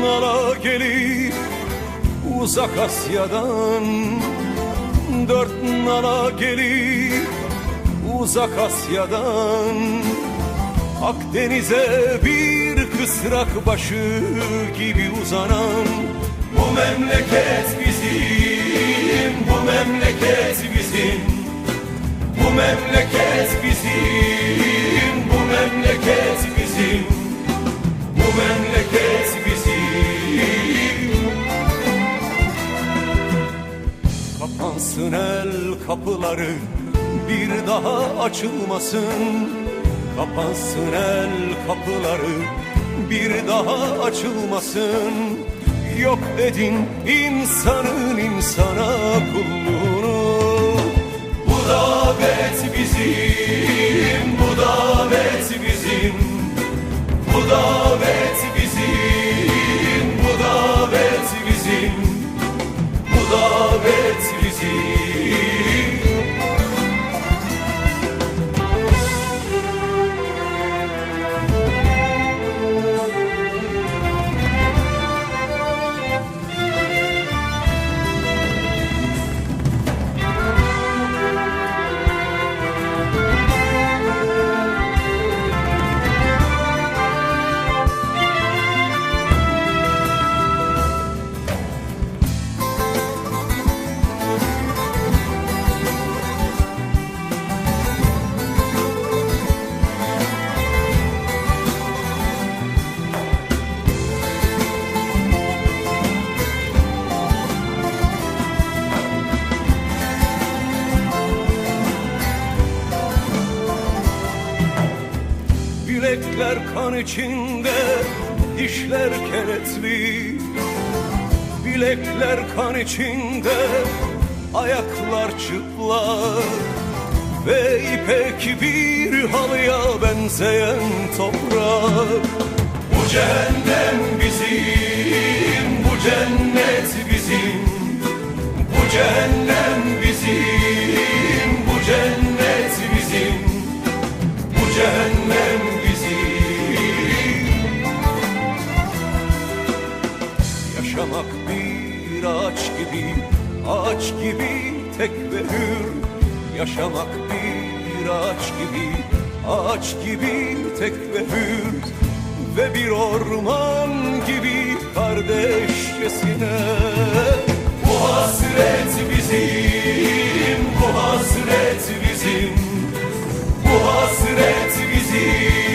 Nala gelip uzak Asya'dan Dört nala gelip uzak Asya'dan. Akdeniz'e bir kısrak başı gibi uzanan Bu memleket bizim, bu memleket bizim Bu memleket kapıları bir daha açılmasın. Kapansın el kapıları bir daha açılmasın. Yok edin insanın insana kulluğunu. Bu davet bizim, bu davet bizim Bu davet Bilekler kan içinde, dişler kenetli Bilekler kan içinde, ayaklar çıplak. Ve ipek bir halıya benzeyen toprak. Bu cehennem bizim, bu cennet bizim tek ve Yaşamak bir ağaç gibi Ağaç gibi tek ve Ve bir orman gibi kardeşçesine Bu hasret bizim Bu hasret bizim. Bu hasret bizim